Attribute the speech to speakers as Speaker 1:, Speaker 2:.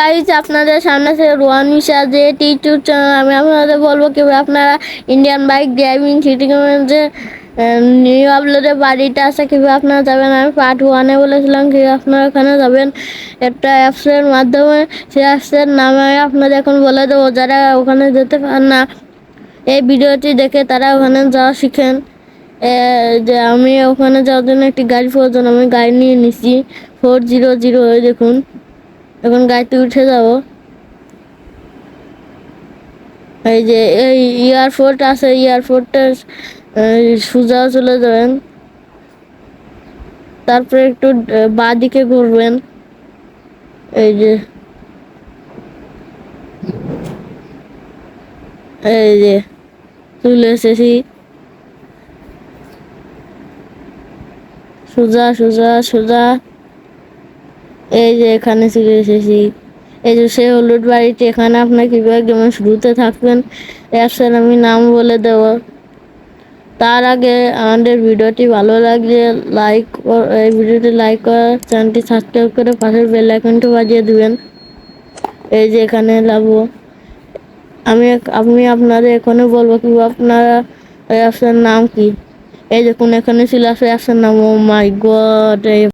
Speaker 1: Guys আপনাদের সামনে আছে রোয়ানিশা যে টিউব চ্যানেল আমি আপনাদের বলব কীভাবে আপনারা ইন্ডিয়ান বাইক ড্রাইভিং সিটিং যে নিউ আপলোডের বাড়িটা আছে কীভাবে আপনারা যাবেন। আমি পার্ট ওয়ানে বলেছিলাম কি আপনারা ওখানে যাবেন। একটা অ্যাপসের মাধ্যমে সেই অ্যাপসের নামে আপনাদের এখন বলে দেবো, যারা ওখানে যেতে পারেন না, এই ভিডিওটি দেখে তারা ওখানে যাওয়া শিখেন। যে আমি ওখানে যাওয়ার জন্য একটি গাড়ি প্রয়োজন, আমি গাড়ি নিয়ে নিছি ফোর জিরো জিরো দেখুন। এখন গাড়িতে উঠে যাব। এই যে, এই এয়ারপোর্ট আছে এয়ারপোর্টটা সোজা চলে যাবেন। তারপরে একটু বাঁ দিকে ঘুরবেন। এই যে এই যে, চলে এসেছি। সোজা সোজা সোজা। এই যে এখানে চলে এসেছি। এই যে সেই হলুদ বাড়িটি, এখানে আপনার কীভাবে গেমের শুরুতে থাকবেন, অ্যাপসের আমি নাম বলে দেব। তার আগে আমাদের ভিডিওটি ভালো লাগলে লাইক এই ভিডিওটি লাইক করে, চ্যানেলটি সাবস্ক্রাইব করে পাশের বেল আইকনটি বাজিয়ে দেবেন। এই যে এখানে লাগবো আমি আমি আপনাদের এখানে বলব কি আপনারা অ্যাপসের নাম কি? এই দেখুন, এখানে ছিল অ্যাপসের নাম। ও মাই গড এই